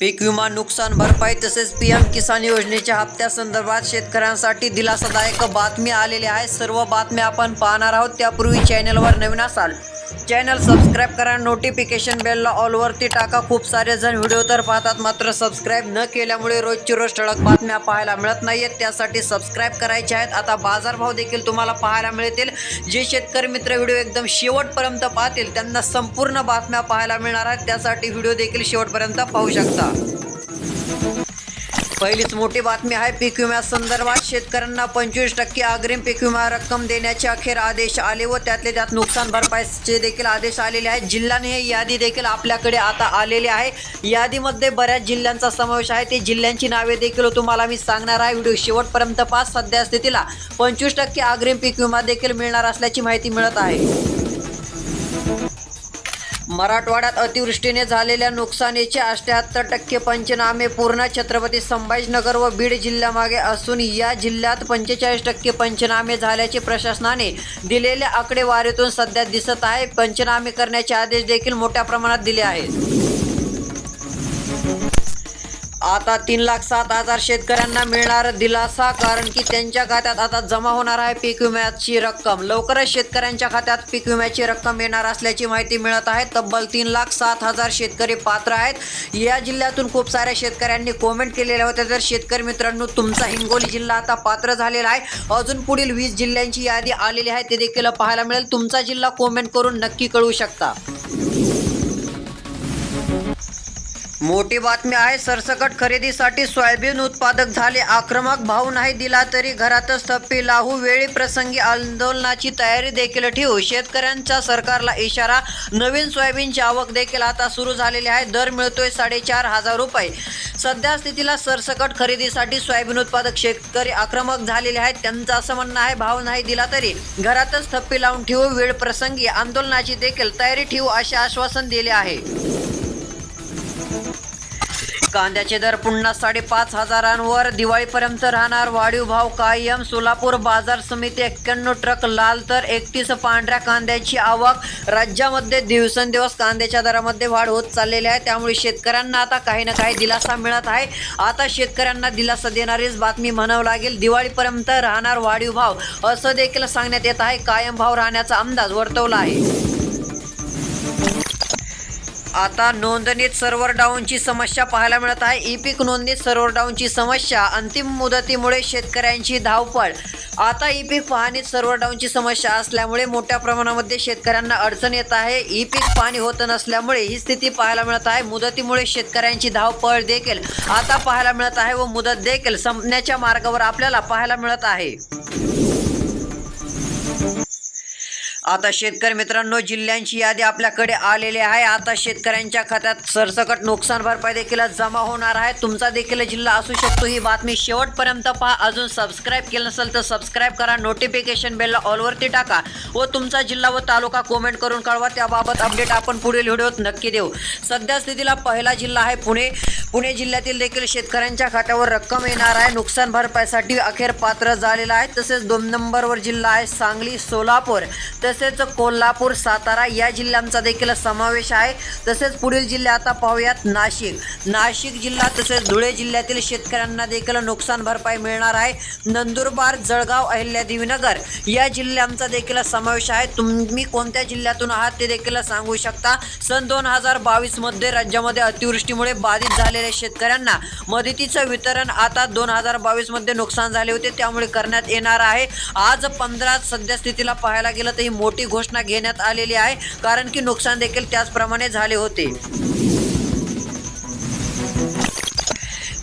पीक विमा नुकसान भरपाई तसेच पी एम किसान योजनेच्या हप्त्यासंदर्भात शेतकऱ्यांसाठी दिलासादायक बातमी आलेली आहे. सर्व बातम्या आपण पाहणार आहोत. त्यापूर्वी चॅनलवर नवीन असाल चॅनल सबस्क्राईब करा नोटिफिकेशन बेलला ऑलवरती टाका. खूप सारे जण व्हिडिओ तर पाहतात मात्र सबस्क्राईब न केल्यामुळे रोजची रोज ठळक बातम्या पाहायला मिळत नाहीयेत. त्यासाठी सबस्क्राईब करायचे आहेत. आता बाजारभाव देखील तुम्हाला पाहायला मिळतील. जे शेतकरी मित्र व्हिडिओ एकदम शेवटपर्यंत पाहतील त्यांना संपूर्ण बातम्या पाहायला मिळणार आहेत. त्यासाठी व्हिडिओ देखील शेवटपर्यंत पाहू शकता. पहिलीच मोठी बातमी आहे पीक विम्या संदर्भात शेतकऱ्यांना पंचवीस टक्के अग्रिम पीक विमा रक्कम देण्याचे अखेर आदेश आले व त्यातले त्यात नुकसान भरपाईचे देखील आदेश आलेले आहेत. जिल्ह्याने हे यादी देखील आपल्याकडे आता आलेली आहे. यादीमध्ये बऱ्याच जिल्ह्यांचा समावेश आहे. ते जिल्ह्यांची नावे देखील तुम्हाला मी सांगणार आहे. व्हिडिओ शेवटपर्यंत पास सध्या स्थितीला पंचवीस टक्के अग्रिम पीक विमा देखील मिळणार असल्याची माहिती मिळत आहे. मराठवाड्यात अतिवृष्टीने झालेल्या नुकसानीचे अष्ट्याहत्तर टक्के पंचनामे पूर्ण छत्रपती संभाजीनगर व बीड जिल्ह्यामागे असून या जिल्ह्यात पंचेचाळीस टक्के पंचनामे झाल्याचे प्रशासनाने दिलेल्या आकडेवारीतून सध्या दिसत आहे. पंचनामे करण्याचे आदेश देखील मोठ्या प्रमाणात दिले आहेत. आता तीन लाख सात हजार शेतकऱ्यांना मिळणार दिलासा कारण की त्यांच्या खात्यात आता जमा होणार आहे पीक विम्याची रक्कम. लवकरच शेतकऱ्यांच्या खात्यात पीक विम्याची रक्कम येणार असल्याची माहिती मिळत आहे. तब्बल तीन लाख सात हजार शेतकरी पात्र आहेत. या जिल्ह्यातून खूप साऱ्या शेतकऱ्यांनी कॉमेंट केलेल्या होत्या. तर शेतकरी मित्रांनो तुमचा हिंगोली जिल्हा आता पात्र झालेला आहे. अजून पुढील वीस जिल्ह्यांची यादी आलेली आहे. ते देखील पाहायला मिळेल. तुमचा जिल्हा कॉमेंट करून नक्की कळू शकता. मोठी बातमी आहे सरसकट खरेदीसाठी सोयाबीन उत्पादक झाले आक्रमक भाव नाही दिला तरी घरातच थप्पी लाहू वेळी प्रसंगी आंदोलनाची तयारी देखील ठेवू. शेतकऱ्यांचा सरकारला इशारा नवीन सोयाबीनची आवक देखील आता सुरू झालेली आहे दर मिळतोय साडेचार हजार रुपये. सध्या स्थितीला सरसकट खरेदीसाठी सोयाबीन उत्पादक शेतकरी आक्रमक झालेले आहेत त्यांचं असं म्हणणं आहे भाव नाही दिला तरी घरातच थप्पी लावून ठेवू वेळ प्रसंगी आंदोलनाची देखील तयारी ठेवू असे आश्वासन दिले आहे. कांद्याचे दर पुन्हा साडेपाच हजारांवर. दिवाळीपर्यंत राहणार वाढीव भाव कायम. सोलापूर बाजार समिती एक्क्याण्णव ट्रक लाल तर एकतीस पांढऱ्या कांद्याची आवक. राज्यामध्ये दिवसेंदिवस कांद्याच्या दरामध्ये वाढ होत चाललेली आहे. त्यामुळे शेतकऱ्यांना आता काही ना काही दिलासा मिळत आहे. आता शेतकऱ्यांना दिलासा देणारीच बातमी म्हणावं लागेल. दिवाळीपर्यंत राहणार वाढीव भाव असं देखील सांगण्यात येत आहे. कायम भाव राहण्याचा अंदाज वर्तवला आहे. आता नोंदणीत सर्व्हर डाऊनची समस्या पाहायला मिळत आहे. ई पीक नोंदणीत सर्व्हर डाऊनची समस्या अंतिम मुदतीमुळे शेतकऱ्यांची धावपळ. आता ई पीक पाहणीत सर्व्हर डाऊनची समस्या असल्यामुळे मोठ्या प्रमाणामध्ये शेतकऱ्यांना अडचण येत आहे. ई पीक पाणी होत नसल्यामुळे ही स्थिती पाहायला मिळत आहे. मुदतीमुळे शेतकऱ्यांची धावपळ देखील आता पाहायला मिळत आहे व मुदत देखील संपण्याच्या मार्गावर आपल्याला पाहायला मिळत आहे. आता शेतकरी मित्रांनो जिल्ह्यांची यादी आपल्याकडे आलेली आहे. आता शेतकऱ्यांच्या खात्यात सरसकट नुकसान भरपाई देखील जमा होणार आहे. तुमचा देखील जिल्हा असू शकतो. ही बातमी शेवटपर्यंत पहा. अजून सबस्क्राईब केलं नसेल तर सबस्क्राईब करा. नोटिफिकेशन बेलला ऑलवरती टाका. व तुमचा जिल्हा व तालुका कमेंट करून कळवा. त्याबाबत अपडेट आपण पुढील व्हिडिओत नक्की देऊ. सध्या स्थितीला पहिला जिल्हा आहे पुणे. पुणे जिल्ह्यातील देखील शेतकऱ्यांच्या खात्यावर रक्कम येणार आहे. नुकसान भरपाईसाठी अखेर पात्र झालेला आहे. तसेच दोन नंबरवर जिल्हा आहे सांगली सोलापूर. तर तसेच कोल्हापूर सातारा या जिल्ह्यांचा देखील समावेश आहे. तसेच पुढील जिल्हे आता पाहूयात नाशिक. नाशिक जिल्हा तसेच धुळे जिल्ह्यातील शेतकऱ्यांना देखील नुकसान भरपाई मिळणार आहे. नंदुरबार जळगाव अहिल्यादेवीनगर या जिल्ह्यांचा देखील समावेश आहे. तुम्ही कोणत्या जिल्ह्यातून आहात ते देखील सांगू शकता. सन दोन हजार बावीसमध्ये राज्यामध्ये अतिवृष्टीमुळे बाधित झालेल्या शेतकऱ्यांना मदतीचं वितरण आता दोन हजार बावीसमध्ये नुकसान झाले होते त्यामुळे करण्यात येणार आहे. आज पंधरा सध्या स्थितीला पाहायला गेलं तर ही मोठी घोषणा घेण्यात आलेली आहे. कारण की नुकसान देखील त्याचप्रमाणे झाले होते.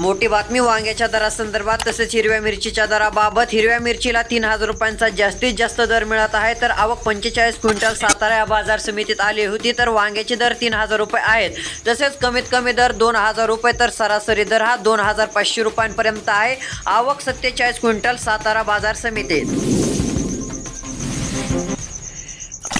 मोठी बातमी वांग्याच्या दरासंदर्भात तसेच हिरव्या मिरचीच्या दराबाबत. हिरव्या मिरचीला तीन हजार रुपयांचा जास्तीत जास्त दर मिळत आहे. तर आवक पंचेचाळीस क्विंटल सातारा या बाजार समितीत आली होती. तर वांग्याचे दर तीन हजार रुपये आहेत. तसेच कमीत कमी दर दोन हजार रुपये. तर सरासरी दर हा दोन हजार पाचशे रुपयांपर्यंत आहे. आवक सत्तेचाळीस क्विंटल सातारा बाजार समितीत.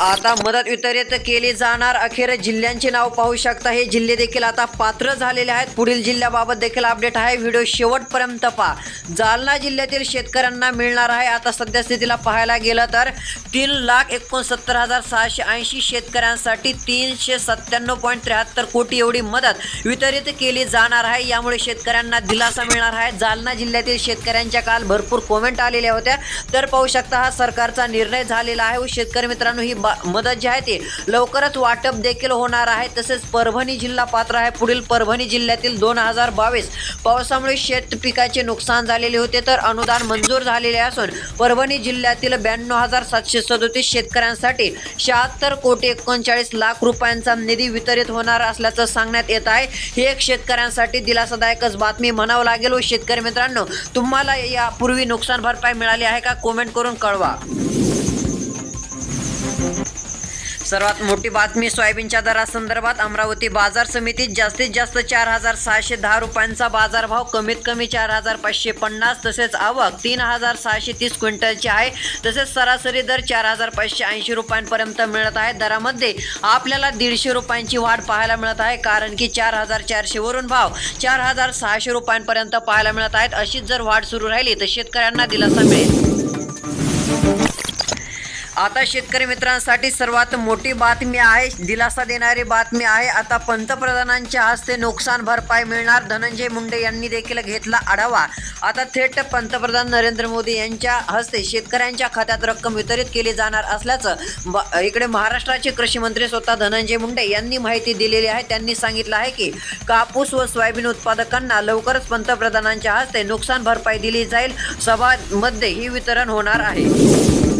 आता मदत वितरित केली जाणार. अखेर जिल्ह्यांचे नाव पाहू शकता. हे जिल्हे देखील आता पात्र झालेले आहेत. पुढील जिल्ह्याबाबत देखील अपडेट आहे. व्हिडिओ शेवटपर्यंत पहा. जालना जिल्ह्यातील शेतकऱ्यांना मिळणार आहे. आता सध्या स्थितीला पाहायला गेलं तर तीन लाख एकोणसत्तर हजार सहाशे ऐंशी शेतकऱ्यांसाठी तीनशे सत्त्याण्णव पॉईंट त्र्याहत्तर कोटी एवढी मदत वितरित केली जाणार आहे. यामुळे शेतकऱ्यांना दिलासा मिळणार आहे. जालना जिल्ह्यातील शेतकऱ्यांच्या काल भरपूर कॉमेंट आलेल्या होत्या. तर पाहू शकता हा सरकारचा निर्णय झालेला आहे व शेतकरी मित्रांनो ही मदत जी आहे ती लवकरच वाटप देखील होणार आहे. तसेच परभणी जिल्हा पात्र आहे. पुढील परभणी जिल्ह्यातील दोन हजार बावीस पावसामुळे शेत पिकाचे नुकसान झालेले होते. तर अनुदान मंजूर झालेले असून परभणी जिल्ह्यातील ब्याण्णव हजार सातशे सदोतीस शेतकऱ्यांसाठी शहात्तर कोटी एकोणचाळीस लाख रुपयांचा निधी वितरित होणार असल्याचं सांगण्यात येत आहे. ही एक शेतकऱ्यांसाठी दिलासादायकच बातमी म्हणावं लागेल. व शेतकरी मित्रांनो तुम्हाला यापूर्वी नुकसान भरपाई मिळाली आहे का? कमेंट करून कळवा. सर्वात मोठी बातमी सोयाबीनच्या दरासंदर्भात अमरावती बाजार समितीत जास्तीत जास्त चार हजार सहाशे दहा रुपयांचा बाजारभाव कमीत कमी चार हजार पाचशे पन्नास तसेच आवक तीन हजार सहाशे तीस क्विंटलची आहे. तसेच सरासरी दर चार हजार पाचशे ऐंशी रुपयांपर्यंत मिळत आहे. दरामध्ये आपल्याला दीडशे रुपयांची वाढ पाहायला मिळत आहे कारण की चार हजार चारशे वरून भाव चार हजार सहाशे रुपयांपर्यंत पाहायला मिळत आहेत. अशीच जर वाढ सुरू राहिली तर शेतकऱ्यांना दिलासा मिळेल. आता शेतकरी मित्रांसाठी सर्वात मोठी बातमी आहे दिलासा देणारी बातमी आहे. आता पंतप्रधानांच्या हस्ते नुकसान भरपाई मिळणार. धनंजय मुंडे यांनी देखील घेतला आढावा. आता थेट पंतप्रधान नरेंद्र मोदी यांच्या हस्ते शेतकऱ्यांच्या खात्यात रक्कम वितरित केली जाणार असल्याचं इकडे महाराष्ट्राचे कृषी मंत्री स्वतः धनंजय मुंडे यांनी माहिती दिलेली आहे. त्यांनी सांगितलं आहे की कापूस व सोयाबीन उत्पादकांना लवकरच पंतप्रधानांच्या हस्ते नुकसान भरपाई दिली जाईल. सभामध्ये ही वितरण होणार आहे.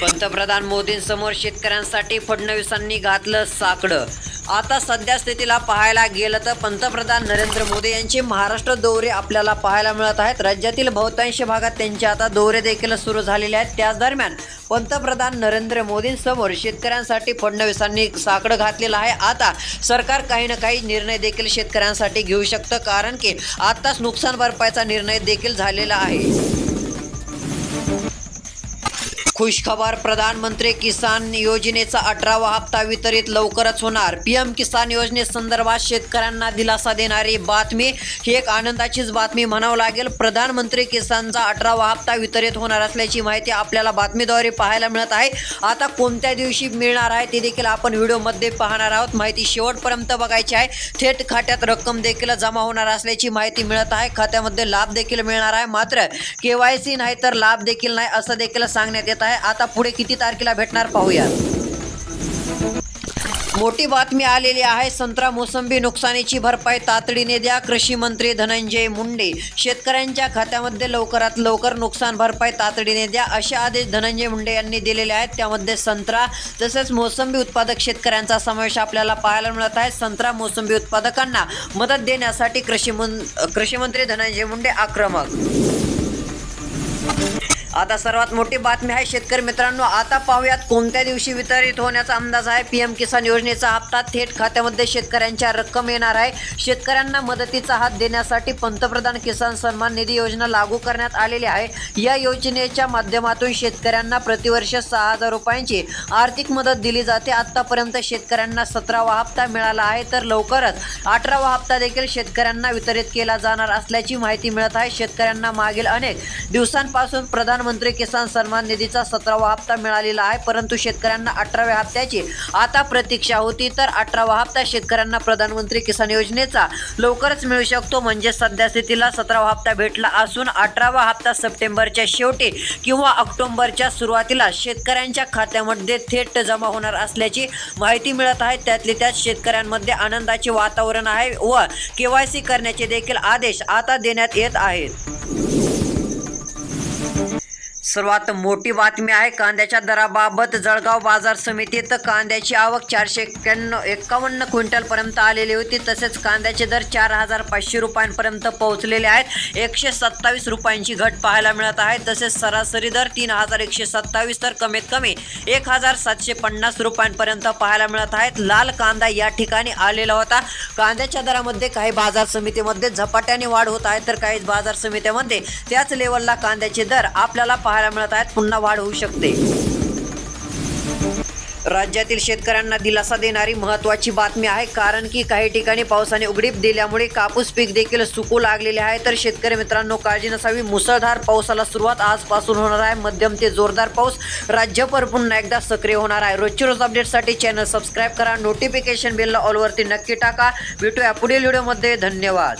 पंतप्रधान मोदींसमोर शेतकऱ्यांसाठी फडणवीसांनी घातलं साकडं. आता सध्या स्थितीला पाहायला गेलं तर पंतप्रधान नरेंद्र मोदी यांचे महाराष्ट्र दौरे आपल्याला पाहायला मिळत आहेत. राज्यातील बहुतांश भागात त्यांचे आता दौरे देखील सुरू झालेले आहेत. त्याच दरम्यान पंतप्रधान नरेंद्र मोदींसमोर शेतकऱ्यांसाठी फडणवीसांनी साकडं घातलेलं आहे. आता सरकार काही ना काही निर्णय देखील शेतकऱ्यांसाठी घेऊ शकतं कारण की आत्ताच नुकसान भरपाईचा निर्णय देखील झालेला आहे. खुशखबर प्रधानमंत्री किसान योजनेचा अठरावा हप्ता वितरित लवकरच होणार. पीएम किसान योजनेसंदर्भात शेतकऱ्यांना दिलासा देणारी बातमी ही एक आनंदाचीच बातमी म्हणावं लागेल. प्रधानमंत्री किसानचा अठरावा हप्ता वितरित होणार असल्याची माहिती आपल्याला बातमीद्वारे पाहायला मिळत आहे. आता कोणत्या दिवशी मिळणार आहे ते देखील आपण व्हिडिओमध्ये पाहणार आहोत. माहिती शेवटपर्यंत बघायची आहे. थेट खात्यात रक्कम देखील जमा होणार असल्याची माहिती मिळत आहे. खात्यामध्ये लाभ देखील मिळणार आहे. मात्र केवायसी नाही तर लाभ देखील नाही असं देखील सांगण्यात येत आहे. आता पुढे किती तारखेला भेटणार पाहूया मोठी बातमी आलेली आहे. संत्रा मोसंबी नुकसानीची भरपाई तातडीने द्या. कृषी मंत्री धनंजय मुंडे शेतकऱ्यांच्या खात्यामध्ये लवकरात लवकर नुकसान भरपाई तातडीने द्या असे आदेश धनंजय मुंडे यांनी दिलेले आहेत. त्यामध्ये संत्रा तसेच मोसंबी उत्पादक शेतकऱ्यांचा समावेश आपल्याला पाहायला मिळत आहे. संत्रा मोसंबी उत्पादकांना मदत देण्यासाठी कृषी मं कृषी मंत्री धनंजय मुंडे आक्रमक आता सर्वात मोठी बातमी आहे शेतकरी मित्रांनो आता पाहूयात कोणत्या दिवशी वितरित होण्याचा अंदाज आहे. पीएम किसान योजनेचा हप्ता थेट खात्यामध्ये शेतकऱ्यांच्या रक्कम येणार आहे. शेतकऱ्यांना मदतीचा हात देण्यासाठी पंतप्रधान किसान सन्मान निधी योजना लागू करण्यात आलेली आहे. या योजनेच्या माध्यमातून शेतकऱ्यांना प्रतिवर्ष सहा हजार रुपयांची आर्थिक मदत दिली जाते. आतापर्यंत शेतकऱ्यांना सतरावा हप्ता मिळाला आहे तर लवकरच अठरावा हप्ता देखील शेतकऱ्यांना वितरित केला जाणार असल्याची माहिती मिळत आहे. शेतकऱ्यांना मागील अनेक दिवसांपासून प्रधानमंत्री किसान सन्मान निधीचा सतरावा हप्ता मिळालेला आहे परंतु शेतकऱ्यांना अठराव्या हप्त्याची आता प्रतीक्षा होती तर अठरावा हप्ता शेतकऱ्यांना प्रधानमंत्री किसान योजनेचा लवकरच मिळू शकतो. म्हणजे सध्या स्थितीला सतरावा हप्ता भेटला असून अठरावा हप्ता सप्टेंबरच्या शेवटी किंवा ऑक्टोबरच्या सुरुवातीला शेतकऱ्यांच्या खात्यामध्ये थेट जमा होणार असल्याची माहिती मिळत आहे. त्यातले त्यात शेतकऱ्यांमध्ये आनंदाचे वातावरण आहे व केवायसी करण्याचे देखील आदेश आता देण्यात येत आहेत. सर्वात मोठी बातमी आहे कांद्याच्या दराबाबत जळगाव बाजार समितीत कांद्याची आवक चारशे एक्क्याण्णव एक्कावन्न क्विंटलपर्यंत आलेली होती. तसेच कांद्याचे दर चार हजार पाचशे रुपयांपर्यंत पोहोचलेले आहेत. एकशे सत्तावीस रुपयांची घट पाहायला मिळत आहे. तसेच सरासरी दर तीन हजार एकशे सत्तावीस तर कमीत कमी एक हजार सातशे पन्नास रुपयांपर्यंत पाहायला मिळत आहेत. लाल कांदा या ठिकाणी आलेला होता. कांद्याच्या दरामध्ये काही बाजार समितीमध्ये झपाट्याने वाढ होत आहे. तर काही बाजार समित्यामध्ये त्याच लेवलला कांद्याचे दर आपल्याला पाहायला मिळत आहेत. पुन्हा वाढ होऊ शकते. राज्यातील शेतकऱ्यांना दिलासा देणारी महत्त्वाची बातमी आहे. कारण की काही ठिकाणी पावसाने उघडीप दिल्यामुळे कापूस पीक देखील सुकू लागलेले आहे. तर शेतकरी मित्रांनो काळजी नसावी. मुसळधार पावसाला सुरुवात आजपासून होणार आहे. मध्यम ते जोरदार पाऊस राज्यभर पुन्हा एकदा सक्रिय होणार आहे. रोजची रोज अपडेटसाठी चॅनल सबस्क्राईब करा. नोटिफिकेशन बेलला ऑलवरती नक्की टाका. भेटूया पुढील व्हिडिओमध्ये धन्यवाद.